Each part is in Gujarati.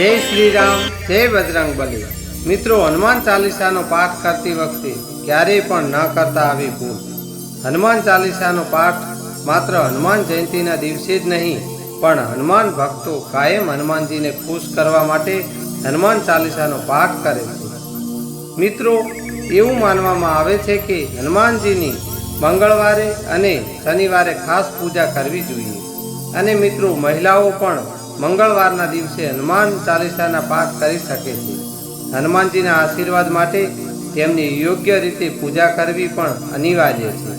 જય શ્રી રામ જય બજરંગ બલી. મિત્રો, હનુમાન ચાલીસાનો પાઠ કરતી વખતે ક્યારેય પણ ન કરતા આવી ભૂલ. હનુમાન ચાલીસાનો પાઠ માત્ર હનુમાન જયંતિના દિવસે જ નહીં, પણ હનુમાન ભક્તો કાયમ હનુમાનજીને ખુશ કરવા માટે હનુમાન ચાલીસાનો પાઠ કરે છે. મિત્રો, એવું માનવામાં આવે છે કે હનુમાનજીની મંગળવારે અને શનિવારે ખાસ પૂજા કરવી જોઈએ. અને મિત્રો, મહિલાઓ પણ મંગળવારના દિવસે હનુમાન ચાલીસાના પાઠ કરી શકે છે. હનુમાનજીના આશીર્વાદ માટે તેમની યોગ્ય રીતે પૂજા કરવી પણ અનિવાર્ય છે.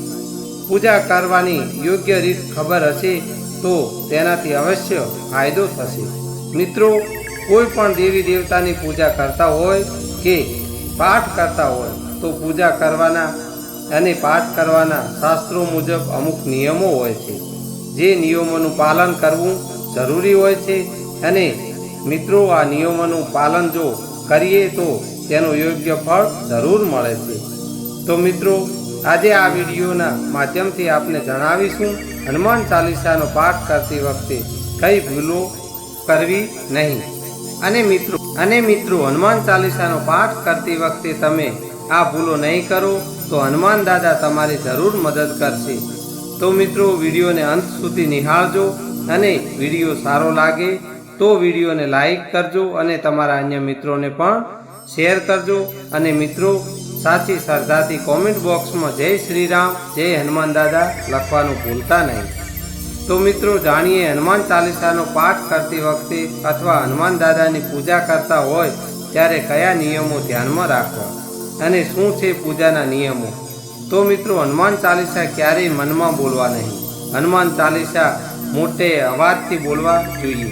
પૂજા કરવાની યોગ્ય રીત ખબર હશે તો તેનાથી અવશ્ય ફાયદો થશે. મિત્રો, કોઈ પણ દેવી દેવતાની પૂજા કરતા હોય કે પાઠ કરતા હોય તો પૂજા કરવાના અને પાઠ કરવાના શાસ્ત્રો મુજબ અમુક નિયમો હોય છે. જે નિયમોનું પાલન કરવું જરૂરી હોય છે. અને મિત્રો, આ નિયમોનું પાલન જો કરીએ તો તેનું યોગ્ય ફળ જરૂર મળે છે. તો મિત્રો, આજે આ વિડીયોના માધ્યમથી આપને જણાવીશું, હનુમાન ચાલીસાનો પાઠ કરતી વખતે કઈ ભૂલો કરવી નહીં. અને મિત્રો અને મિત્રો, હનુમાન ચાલીસાનો પાઠ કરતી વખતે તમે આ ભૂલો નહીં કરો, તો હનુમાન દાદા તમારી જરૂર મદદ કરશે. તો મિત્રો, વિડીયોને અંત સુધી નિહાળજો. અને વીડિયો સારો લાગે તો વિડીયોને લાઈક કરજો અને તમારા અન્ય મિત્રોને પણ શેર કરજો. અને મિત્રો, સાચી શ્રદ્ધાથી કોમેન્ટ બોક્સમાં જય શ્રી રામ, જય હનુમાન દાદા લખવાનું ભૂલતા નહીં. તો મિત્રો, જાણીએ હનુમાન ચાલીસાનો પાઠ કરતી વખતે અથવા હનુમાન દાદાની પૂજા કરતા હોય ત્યારે કયા નિયમો ધ્યાનમાં રાખવા અને શું છે પૂજાના નિયમો? તો મિત્રો, હનુમાન ચાલીસા ક્યારેય મનમાં બોલવા નહીં. હનુમાન ચાલીસા મોટે અવાજથી બોલવા જોઈએ.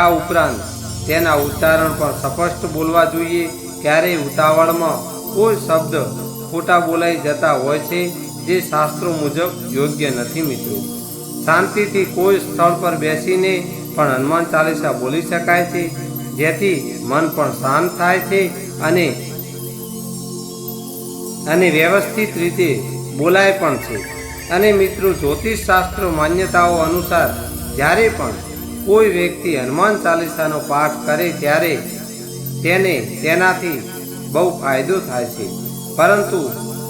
આ ઉપરાંત તેના ઉચ્ચારણ પણ સ્પષ્ટ બોલવા જોઈએ. ક્યારેય ઉતાવળમાં કોઈ શબ્દ ખોટા બોલાઈ જતા હોય છે, જે શાસ્ત્રો મુજબ યોગ્ય નથી મિત્રો. શાંતિથી કોઈ સ્થળ પર બેસીને પણ હનુમાન ચાલીસા બોલી શકાય છે, જેથી મન પણ શાંત થાય છે અને અને વ્યવસ્થિત રીતે બોલાય પણ છે. અને મિત્રો જ્યોતિષ શાસ્ત્ર માન્યતાઓ અનુસાર જ્યારે પણ કોઈ વ્યક્તિ હનુમાન ચાલીસાનો પાઠ કરે ત્યારે તેને તેનાથી બહુ ફાયદો થાય છે. પરંતુ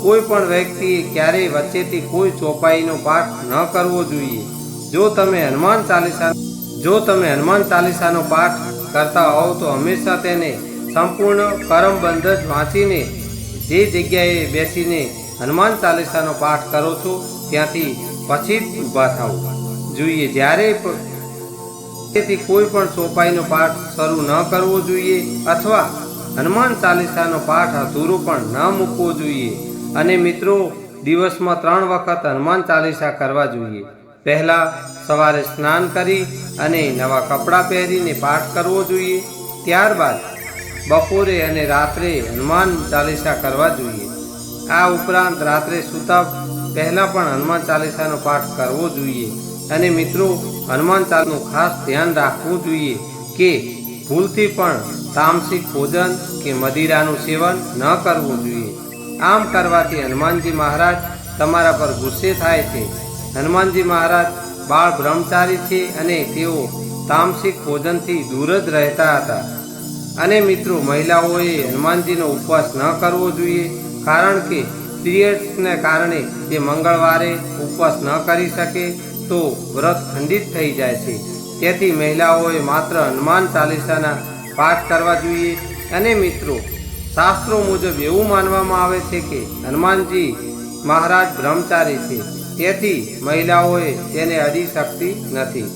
કોઈ પણ વ્યક્તિએ ક્યારેય વચ્ચેથી કોઈ ચોપાઈનો પાઠ ન કરવો જોઈએ. જો તમે હનુમાન ચાલીસા, જો તમે હનુમાન ચાલીસાનો પાઠ કરતા હોવ તો હંમેશા તેને સંપૂર્ણ કરમબંધ જ વાંચીને જે જગ્યાએ બેસીને હનુમાન ચાલીસાનો પાઠ કરો છો ત્યાંથી પછી જ ઊભા થવું જોઈએ, જ્યારે તેથી કોઈ પણ ચોપાઈનો પાઠ શરૂ ન કરવો જોઈએ અથવા હનુમાન ચાલીસાનો પાઠ અધૂરો પણ ન મૂકવો જોઈએ. અને મિત્રો, દિવસમાં ત્રણ વખત હનુમાન ચાલીસા કરવા જોઈએ. પહેલા સવારે સ્નાન કરી અને નવા કપડાં પહેરીને પાઠ કરવો જોઈએ. ત્યારબાદ બપોરે અને રાત્રે હનુમાન ચાલીસા કરવા જોઈએ. આ ઉપરાંત રાત્રે સૂતા પહેલા પણ હનુમાન ચાલીસાનો પાઠ કરવો જોઈએ. અને મિત્રો, હનુમાન ચાલનું ખાસ ધ્યાન રાખવું જોઈએ કે ભૂલથી પણ તામસિક ભોજન કે મદિરાનું સેવન ન કરવું જોઈએ. આમ કરવાથી હનુમાનજી મહારાજ તમારા પર ગુસ્સે થાય છે. હનુમાનજી મહારાજ બાળ બ્રહ્મચારી છે અને તેઓ તામસિક ભોજનથી દૂર જ રહેતા હતા. અને મિત્રો, મહિલાઓએ હનુમાનજીનો ઉપવાસ ન કરવો જોઈએ, કારણ કે પીરિયડ્સને કારણે તે મંગળવારે ઉપવાસ ન કરી શકે તો વ્રત ખંડિત થઈ જાય છે. તેથી મહિલાઓએ માત્ર હનુમાન ચાલીસાના પાઠ કરવા જોઈએ. અને મિત્રો, શાસ્ત્રો મુજબ એવું માનવામાં આવે છે કે હનુમાનજી મહારાજ બ્રહ્મચારી છે. તેથી મહિલાઓએ તેને અડી શકતી નથી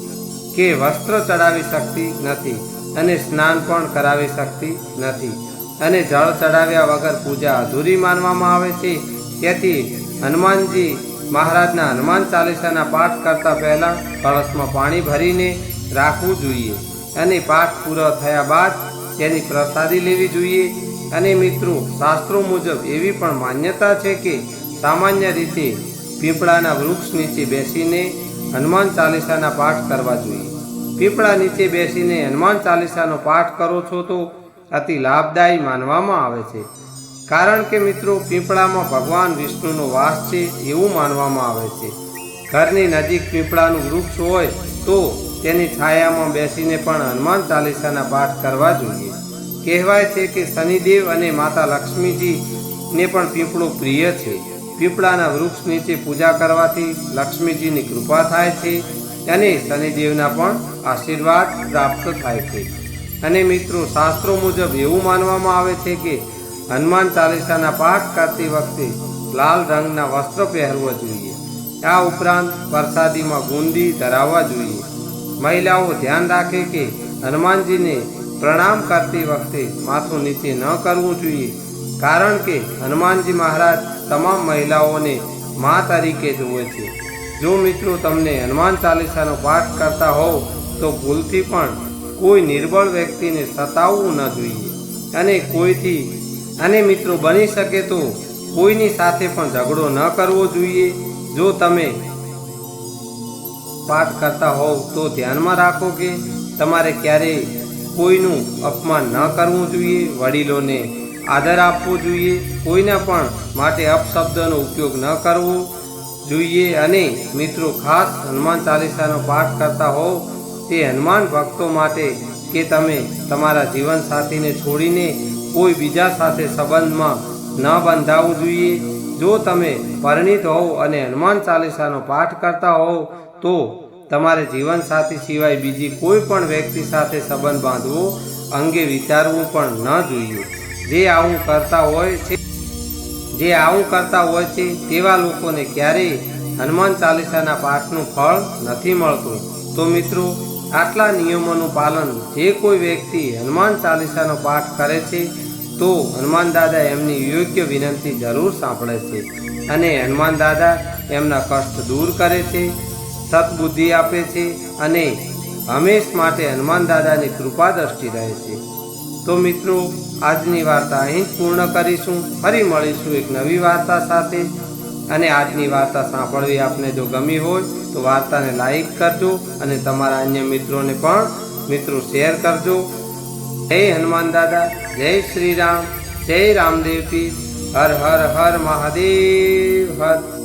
કે વસ્ત્ર ચડાવી શકતી નથી અને સ્નાન પણ કરાવી શકતી નથી. અને જળ ચડાવ્યા વગર પૂજા અધૂરી માનવામાં આવે છે. તેથી હનુમાનજી મહારાજના હનુમાન ચાલીસાના પાઠ કરતા પહેલાં કળશમાં પાણી ભરીને રાખવું જોઈએ અને પાઠ પૂરો થયા બાદ તેની પ્રસાદી લેવી જોઈએ. અને મિત્રો, શાસ્ત્રો મુજબ એવી પણ માન્યતા છે કે સામાન્ય રીતે પીપળાના વૃક્ષ નીચે બેસીને હનુમાન ચાલીસાના પાઠ કરવા જોઈએ. પીપળા નીચે બેસીને હનુમાન ચાલીસાનો પાઠ કરો છો તો અતિ લાભદાયી માનવામાં આવે છે. કારણ કે મિત્રો, પીપળામાં ભગવાન વિષ્ણુનો વાસ છે એવું માનવામાં આવે છે. ઘરની નજીક પીપળાનું વૃક્ષ હોય તો તેની છાયામાં બેસીને પણ હનુમાન ચાલીસાના પાઠ કરવા જોઈએ. કહેવાય છે કે શનિદેવ અને માતા લક્ષ્મીજીને પણ પીપળો પ્રિય છે. પીપળાના વૃક્ષ નીચે પૂજા કરવાથી લક્ષ્મીજીની કૃપા થાય છે અને શનિદેવના પણ આશીર્વાદ પ્રાપ્ત થાય છે. અને મિત્રો, શાસ્ત્રો મુજબ એવું માનવામાં આવે છે કે હનુમાન ચાલીસાના પાઠ કરતી વખતે લાલ રંગના વસ્ત્ર પહેરવો જોઈએ. આ ઉપરાંત પ્રસાદીમાં બુંદી ધરાવવા જોઈએ. મહિલાઓ ધ્યાન રાખે કે હનુમાનજીને પ્રણામ કરતી વખતે માથું નીચે ન કરવું જોઈએ, કારણ કે હનુમાનજી મહારાજ તમામ મહિલાઓને મા તરીકે જુએ છે. જો મિત્રો તમને હનુમાન ચાલીસાનો પાઠ કરતા હોવ, તો ભૂલથી પણ કોઈ નિર્બળ વ્યક્તિને સતાવવું ન જોઈએ અને કોઈથી અને મિત્રો બની શકે તો કોઈની સાથે પણ ઝઘડો ન કરવો જોઈએ. જો તમે પાઠ કરતા હોવ તો ધ્યાનમાં રાખો કે તમારે ક્યારેય કોઈનું અપમાન ન કરવું જોઈએ. વડીલોને આદર આપવો જોઈએ. કોઈના પણ માટે અપશબ્દનો ઉપયોગ ન કરવો જોઈએ. અને મિત્રો ખાસ હનુમાન ચાલીસાનો પાઠ કરતા હોવ તે હનુમાન ભક્તો માટે કે તમે તમારા જીવનસાથીને છોડીને કોઈ બીજા સાથે સંબંધમાં ન બંધાવવું જોઈએ? જો તમે પરિણિત હોવ અને હનુમાન ચાલીસાનો પાઠ કરતા હોવ, તો તમારે જીવનસાથી સિવાય બીજી કોઈ પણ વ્યક્તિ સાથે સંબંધ બાંધવો અંગે વિચારવું પણ ન જોઈએ. જે આવું કરતા હોય છે, જે આવું કરતા હોય છે, તેવા લોકોને ક્યારેય હનુમાન ચાલીસાના પાઠનું ફળ નથી મળતું. તો મિત્રો આટલા નિયમોનું પાલન જે કોઈ વ્યક્તિ હનુમાન ચાલીસાનો પાઠ કરે છે, તો હનુમાન દાદા એમની યોગ્ય વિનંતી જરૂર સાંભળે છે અને હનુમાન દાદા એમના કષ્ટ દૂર કરે છે, સદબુદ્ધિ આપે છે અને હંમેશ માટે હનુમાન દાદાની કૃપા દ્રષ્ટિ રહે છે. તો મિત્રો, આજની વાર્તા અહીં પૂર્ણ કરીશું. ફરી મળીશું એક નવી વાર્તા સાથે. અને આજની વાર્તા સાંભળવી આપને જો ગમી હોય, તો વાર્તાને લાઈક કરજો અને તમારા અન્ય મિત્રોને પણ મિત્રો શેર કરજો. જય હનુમાન દાદા, જય શ્રી રામ, જય રામદેવજી, હર હર હર મહાદેવ, હર